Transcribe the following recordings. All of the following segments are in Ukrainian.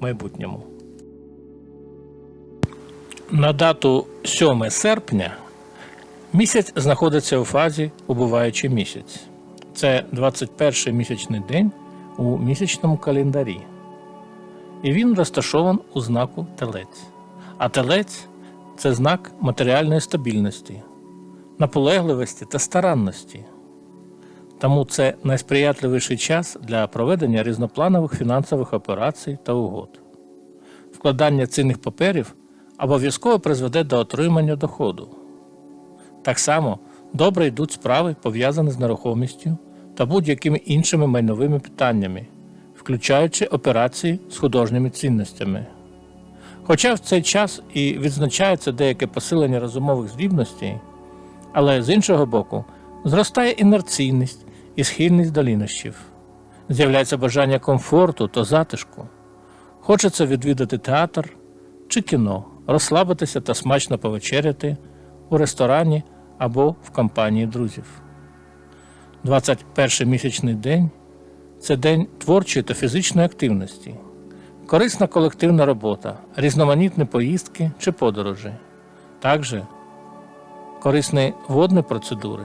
майбутньому. На дату 7 серпня місяць знаходиться у фазі убуваючий місяць. Це 21 місячний день у місячному календарі. І він розташований у знаку телець. А телець це знак матеріальної стабільності, наполегливості та старанності. Тому це найсприятливіший час для проведення різнопланових фінансових операцій та угод. Вкладання цінних паперів обов'язково призведе до отримання доходу. Так само добре йдуть справи, пов'язані з нерухомістю та будь-якими іншими майновими питаннями, включаючи операції з художніми цінностями. Хоча в цей час і відзначається деяке посилення розумових здібностей, але з іншого боку, зростає інерційність і схильність до лінощів. З'являється бажання комфорту та затишку. Хочеться відвідати театр чи кіно, розслабитися та смачно повечеряти у ресторані або в компанії друзів. 21 місячний день це день творчої та фізичної активності, корисна колективна робота, різноманітні поїздки чи подорожі, також корисні водні процедури,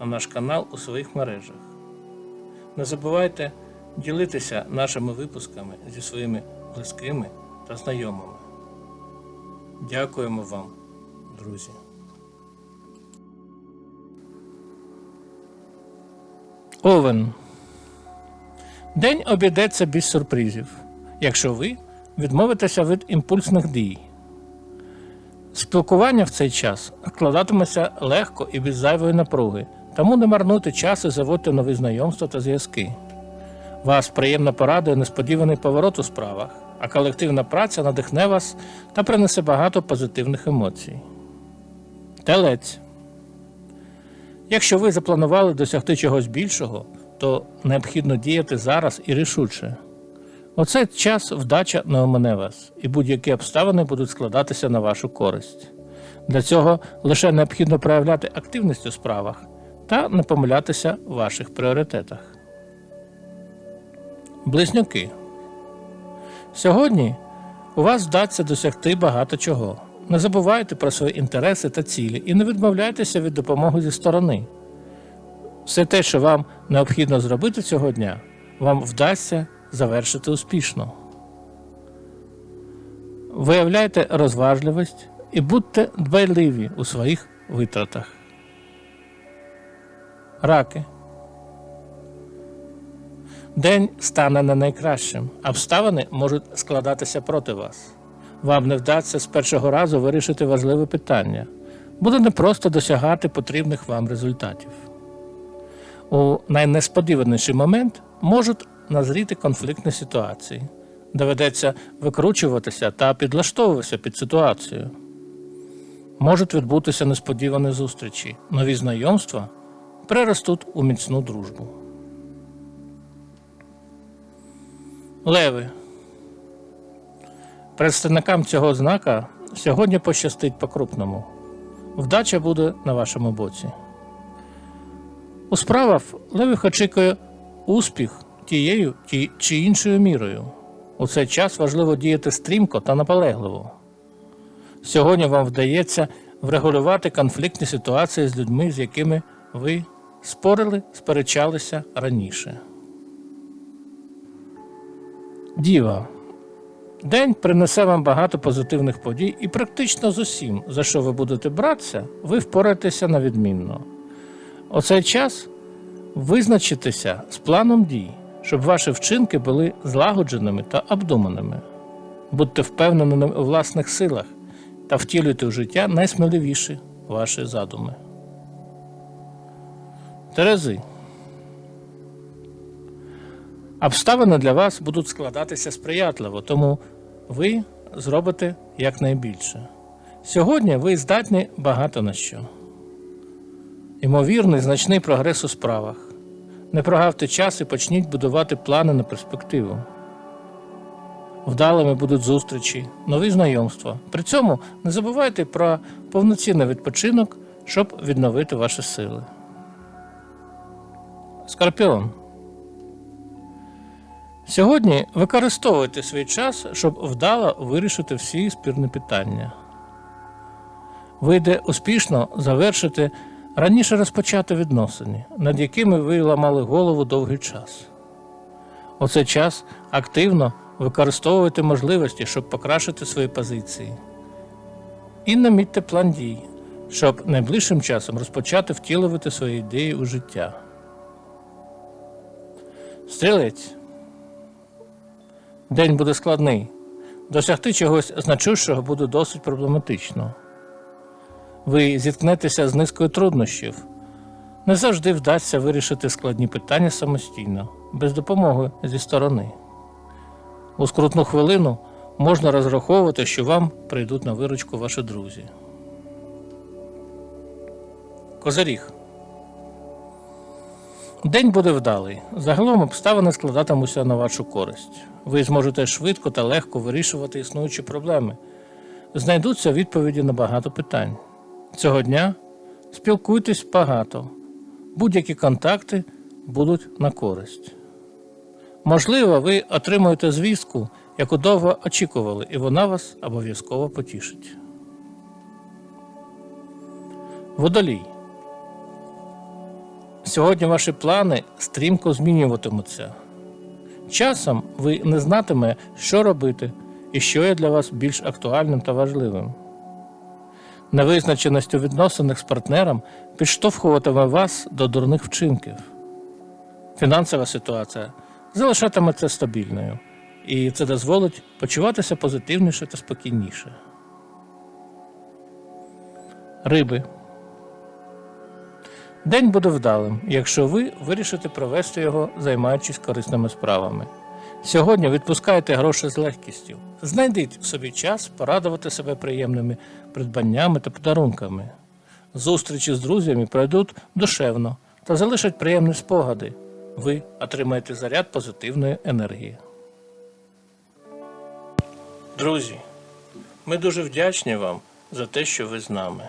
на наш канал у своїх мережах. Не забувайте ділитися нашими випусками зі своїми близькими та знайомими. Дякуємо вам, друзі. Овен. День обійдеться без сюрпризів, якщо ви відмовитеся від імпульсних дій. Спілкування в цей час складатиметься легко і без зайвої напруги, тому не марнуйте час і заводьте нові знайомства та зв'язки. Вас приємно порадує несподіваний поворот у справах, а колективна праця надихне вас та принесе багато позитивних емоцій. Телець. Якщо ви запланували досягти чогось більшого, то необхідно діяти зараз і рішуче. У цей час вдача не омине вас, і будь-які обставини будуть складатися на вашу користь. Для цього лише необхідно проявляти активність у справах та не помилятися в ваших пріоритетах. Близнюки. Сьогодні у вас вдасться досягти багато чого. Не забувайте про свої інтереси та цілі і не відмовляйтеся від допомоги зі сторони. Все те, що вам необхідно зробити цього дня, вам вдасться завершити успішно. Виявляйте розважливість і будьте дбайливі у своїх витратах. Раки. День стане не найкращим. Обставини можуть складатися проти вас. Вам не вдасться з першого разу вирішити важливе питання. Буде непросто досягати потрібних вам результатів. У найнесподіваніший момент можуть назріти конфліктні ситуації. Доведеться викручуватися та підлаштовуватися під ситуацію. Можуть відбутися несподівані зустрічі, нові знайомства переростуть у міцну дружбу. Леви. Представникам цього знака сьогодні пощастить по-крупному. Вдача буде на вашому боці. У справах левих очікує успіх тією ті- чи іншою мірою. У цей час важливо діяти стрімко та наполегливо. Сьогодні вам вдається врегулювати конфліктні ситуації з людьми, з якими ви спорили, сперечалися раніше. Діва. День принесе вам багато позитивних подій і практично з усім, за що ви будете братися, ви впораєтеся на відмінно. У цей час визначитеся з планом дій, щоб ваші вчинки були злагодженими та обдуманими. Будьте впевненими у власних силах та втілюйте в життя найсміливіші ваші задуми. Терези. Обставини для вас будуть складатися сприятливо, тому ви зробите якнайбільше. Сьогодні ви здатні багато на що. Ймовірний значний прогрес у справах. Не прогавте час і почніть будувати плани на перспективу. Вдалими будуть зустрічі, нові знайомства. При цьому не забувайте про повноцінний відпочинок, щоб відновити ваші сили. Скорпіон. Сьогодні використовуйте свій час, щоб вдало вирішити всі спірні питання. Вийде успішно завершити раніше розпочати відносини, над якими ви ламали голову довгий час. У цей час активно використовуйте можливості, щоб покращити свої позиції. І намітьте план дій, щоб найближчим часом розпочати втілювати свої ідеї у життя. Стрілець. День буде складний. Досягти чогось значущого буде досить проблематично. Ви зіткнетеся з низкою труднощів. Не завжди вдасться вирішити складні питання самостійно, без допомоги зі сторони. У скрутну хвилину можна розраховувати, що вам прийдуть на виручку ваші друзі. Козиріг. День буде вдалий. Загалом обставини складатимуться на вашу користь. Ви зможете швидко та легко вирішувати існуючі проблеми. Знайдуться відповіді на багато питань. Цього дня спілкуйтесь багато. Будь-які контакти будуть на користь. Можливо, ви отримуєте звістку, яку довго очікували, і вона вас обов'язково потішить. Водолій. Сьогодні ваші плани стрімко змінюватимуться. Часом ви не знатиме, що робити і що є для вас більш актуальним та важливим. Невизначеність у відносинах з партнером підштовхуватиме вас до дурних вчинків. Фінансова ситуація залишатиметься стабільною, і це дозволить почуватися позитивніше та спокійніше. Риби. День буде вдалим, якщо ви вирішите провести його, займаючись корисними справами. Сьогодні відпускайте гроші з легкістю. Знайдіть собі час порадувати себе приємними придбаннями та подарунками. Зустрічі з друзями пройдуть душевно та залишать приємні спогади. Ви отримаєте заряд позитивної енергії. Друзі, ми дуже вдячні вам за те, що ви з нами.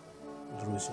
друзі.